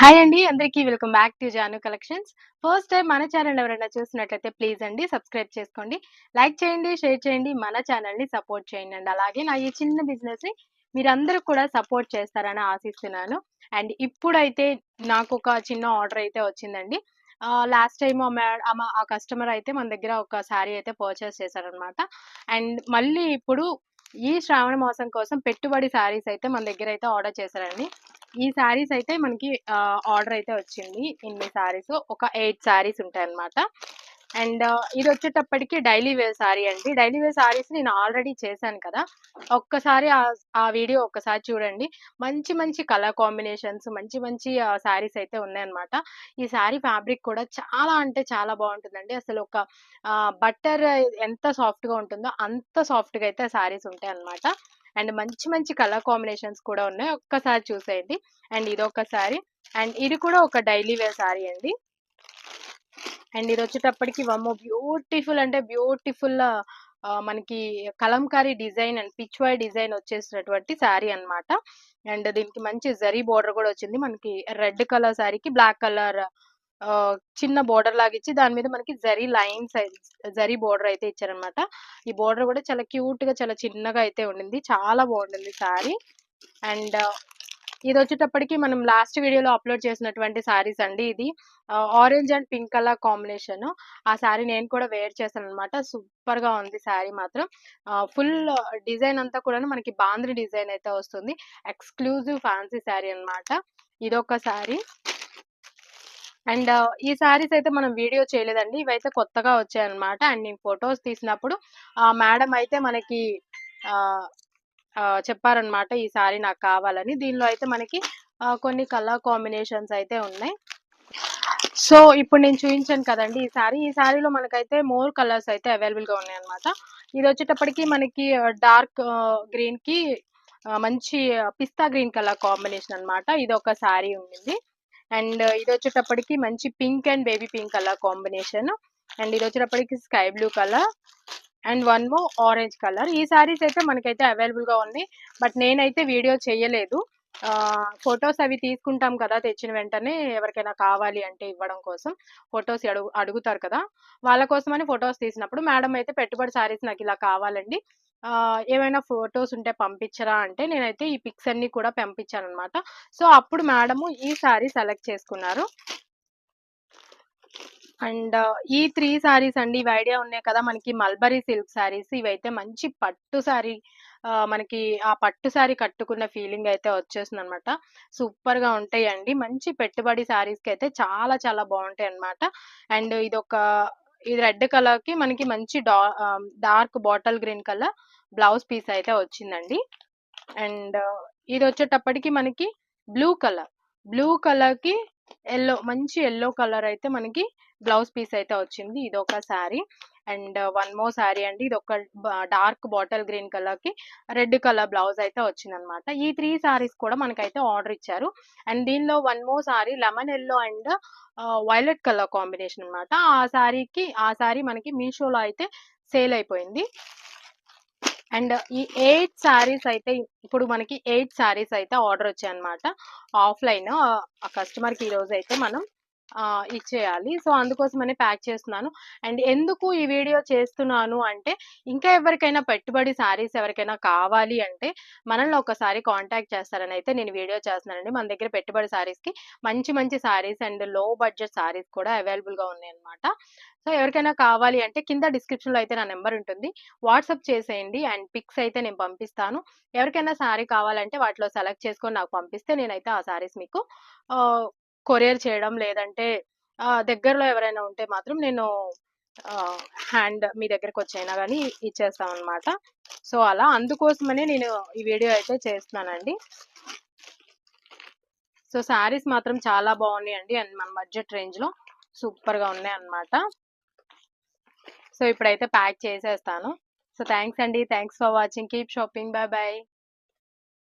Hi అండి అందరికీ welcome back to Janu collections. First time మన ఛానల్ ఎవరైనా చూసినట్లయితే ప్లీజ్ అండి సబ్స్క్రైబ్ చేసుకోండి. లైక్ చేయండి షేర్ చేయండి మన ఛానల్ని సపోర్ట్ చేయండి అండి. అలాగే నా ఈ చిన్న బిజినెస్ని మీరందరూ కూడా సపోర్ట్ చేస్తారని ఆశిస్తున్నాను. అండ్ ఇప్పుడైతే నాకు ఒక చిన్న ఆర్డర్ అయితే వచ్చిందండి. లాస్ట్ టైం ఆ కస్టమర్ అయితే మన దగ్గర ఒక శారీ అయితే పర్చేస్ చేశారనమాట అండ్ మళ్ళీ ఇప్పుడు ఈ శ్రావణ మాసం కోసం పెట్టుబడి శారీస్ అయితే మన దగ్గర అయితే ఆర్డర్ చేశారండి. ఈ శారీస్ అయితే మనకి ఆర్డర్ అయితే వచ్చింది. ఇన్ని శారీస్ ఒక ఎయిట్ శారీస్ ఉంటాయి అండ్ ఇది వచ్చేటప్పటికి డైలీ వేర్ శారీ అండి. డైలీ వేర్ శారీస్ నేను ఆల్రెడీ చేశాను కదా. ఒక్కసారి ఆ వీడియో ఒక్కసారి చూడండి. మంచి మంచి కలర్ కాంబినేషన్స్ మంచి మంచి శారీస్ అయితే ఉన్నాయన్నమాట. ఈ శారీ ఫ్యాబ్రిక్ కూడా చాలా అంటే చాలా బాగుంటుందండి. అసలు ఒక బట్టర్ ఎంత సాఫ్ట్గా ఉంటుందో అంత సాఫ్ట్గా అయితే శారీస్ ఉంటాయి అన్నమాట అండ్ మంచి మంచి కలర్ కాంబినేషన్స్ కూడా ఉన్నాయి. ఒక్కసారి చూసేయండి. అండ్ ఇది ఒక సారీ. అండ్ ఇది కూడా ఒక డైలీ వేర్ శారీ అండి. అండ్ ఇది వచ్చేటప్పటికి వమ్మో! బ్యూటిఫుల్ అంటే బ్యూటిఫుల్ మనకి kalamkari design and pichwai design వచ్చేసినటువంటి శారీ అనమాట అండ్ దీనికి మంచి జరీ బోర్డర్ కూడా వచ్చింది. మనకి రెడ్ కలర్ శారీకి బ్లాక్ కలర్ చిన్న బోర్డర్ లాగా ఇచ్చి దాని మీద మనకి జరీ లైన్స్ జరీ బోర్డర్ అయితే ఇచ్చారనమాట. ఈ బోర్డర్ కూడా చాలా క్యూట్గా చాలా చిన్నగా అయితే ఉండింది. చాలా బాగుంటుంది శారీ అండ్ ఇది వచ్చేటప్పటికి మనం లాస్ట్ వీడియోలో అప్లోడ్ చేసినటువంటి శారీస్ అండి ఇది. Orange and pink colour combination. ఆ శారీ నేను కూడా వేర్ చేశాను అనమాట సూపర్గా ఉంది శారీ మాత్రం. ఫుల్ డిజైన్ అంతా కూడా మనకి బాంద్రి డిజైన్ అయితే వస్తుంది. ఎక్స్క్లూజివ్ ఫ్యాన్సీ శారీ అనమాట. ఇదొక శారీ అండ్ ఈ సారీస్ అయితే మనం వీడియో చేయలేదండి. ఇవైతే కొత్తగా వచ్చాయన్నమాట. అండ్ నేను ఫొటోస్ తీసినప్పుడు ఆ మేడం అయితే మనకి చెప్పారనమాట ఈ సారీ నాకు కావాలని. దీనిలో అయితే మనకి కొన్ని కలర్ కాంబినేషన్స్ అయితే ఉన్నాయి. సో ఇప్పుడు నేను చూపించాను కదండి ఈ సారీ. ఈ సారీలో మనకైతే మోర్ కలర్స్ అయితే అవైలబుల్గా ఉన్నాయి అనమాట ఇది వచ్చేటప్పటికి మనకి డార్క్ గ్రీన్కి మంచి పిస్తా గ్రీన్ కలర్ కాంబినేషన్ అనమాట ఇది ఒక శారీ ఉండింది. అండ్ ఇది వచ్చేటప్పటికి మంచి pink and baby pink colour combination. And ఇది వచ్చేటప్పటికి sky blue colour. And one more orange colour. ఈ సారీస్ అయితే మనకైతే అవైలబుల్గా ఉంది. బట్ నేనైతే వీడియో చేయలేదు. ఫొటోస్ అవి తీసుకుంటాం కదా తెచ్చిన వెంటనే ఎవరికైనా కావాలి అంటే ఇవ్వడం కోసం. ఫొటోస్ అడుగు అడుగుతారు కదా. వాళ్ళ కోసమని ఫొటోస్ తీసినప్పుడు మేడం అయితే పెట్టుబడి సారీస్ నాకు ఇలా కావాలండి. ఏమైనా ఫొటోస్ ఉంటే పంపించరా అంటే నేనైతే ఈ పిక్స్ అన్ని కూడా పంపించాను అనమాట సో అప్పుడు మేడము ఈ శారీ సెలెక్ట్ చేసుకున్నారు. అండ్ ఈ త్రీ సారీస్ అండి ఇవి ఐడియా ఉన్నాయి కదా మనకి మల్బరీ సిల్క్ సారీస్. ఇవైతే మంచి పట్టు సారీ మనకి ఆ పట్టు సారీ కట్టుకున్న ఫీలింగ్ అయితే వచ్చేస్తుంది అనమాట సూపర్గా ఉంటాయి అండి మంచి పెట్టుబడి సారీస్కి అయితే చాలా చాలా బాగుంటాయి అనమాట అండ్ ఇది ఒక ఇది రెడ్ కలర్కి మనకి మంచి dark bottle green colour blouse piece అయితే వచ్చిందండి. అండ్ ఇది వచ్చేటప్పటికి మనకి బ్లూ కలర్. బ్లూ కలర్కి ఎల్లో మంచి ఎల్లో కలర్ అయితే మనకి బ్లౌజ్ పీస్ అయితే వచ్చింది. ఇది ఒక sari. And one more sari అండి. ఇది ఒక డార్క్ బాటిల్ గ్రీన్ కలర్కి రెడ్ కలర్ బ్లౌజ్ అయితే వచ్చింది అనమాట ఈ త్రీ సారీస్ కూడా మనకైతే ఆర్డర్ ఇచ్చారు. అండ్ దీనిలో one more sari lemon yellow and violet colour combination అనమాట ఆ శారీకి ఆ శారీ మనకి మీషోలో అయితే సేల్ అయిపోయింది. అండ్ ఈ ఎయిట్ శారీస్ అయితే ఇప్పుడు మనకి ఎయిట్ శారీస్ అయితే ఆర్డర్ వచ్చాయి అనమాట ఆఫ్లైన్ ఆ కస్టమర్కి ఈ రోజు అయితే మనం ఇచ్చేయాలి. సో అందుకోసమనే ప్యాక్ చేస్తున్నాను. అండ్ ఎందుకు ఈ వీడియో చేస్తున్నాను అంటే ఇంకా ఎవరికైనా పెట్టుబడి శారీస్ ఎవరికైనా కావాలి అంటే మనల్ని ఒకసారి కాంటాక్ట్ చేస్తారని అయితే నేను వీడియో చేస్తున్నానండి. మన దగ్గర పెట్టుబడి శారీస్కి మంచి మంచి శారీస్ అండ్లో బడ్జెట్ శారీస్ కూడా అవైలబుల్గా ఉన్నాయి అనమాట సో ఎవరికైనా కావాలి అంటే కింద డిస్క్రిప్షన్లో అయితే నా నెంబర్ ఉంటుంది. వాట్సాప్ చేసేయండి అండ్ పిక్స్ అయితే నేను పంపిస్తాను. ఎవరికైనా శారీ కావాలంటే వాటిలో సెలెక్ట్ చేసుకొని నాకు పంపిస్తే నేనైతే ఆ శారీస్ మీకు కొరియర్ చేయడం లేదంటే దగ్గరలో ఎవరైనా ఉంటే మాత్రం నేను హ్యాండ్ మీ దగ్గరకు వచ్చైనా కానీ ఇచ్చేస్తాం అనమాట సో అలా అందుకోసమనే నేను ఈ వీడియో అయితే చేస్తున్నానండి. సో శారీస్ మాత్రం చాలా బాగున్నాయండి అండ్ మన బడ్జెట్ రేంజ్లో సూపర్గా ఉన్నాయి అనమాట సో ఇప్పుడైతే ప్యాక్ చేసేస్తాను. సో థ్యాంక్స్ అండి. Thanks for watching. Keep shopping. Bye bye.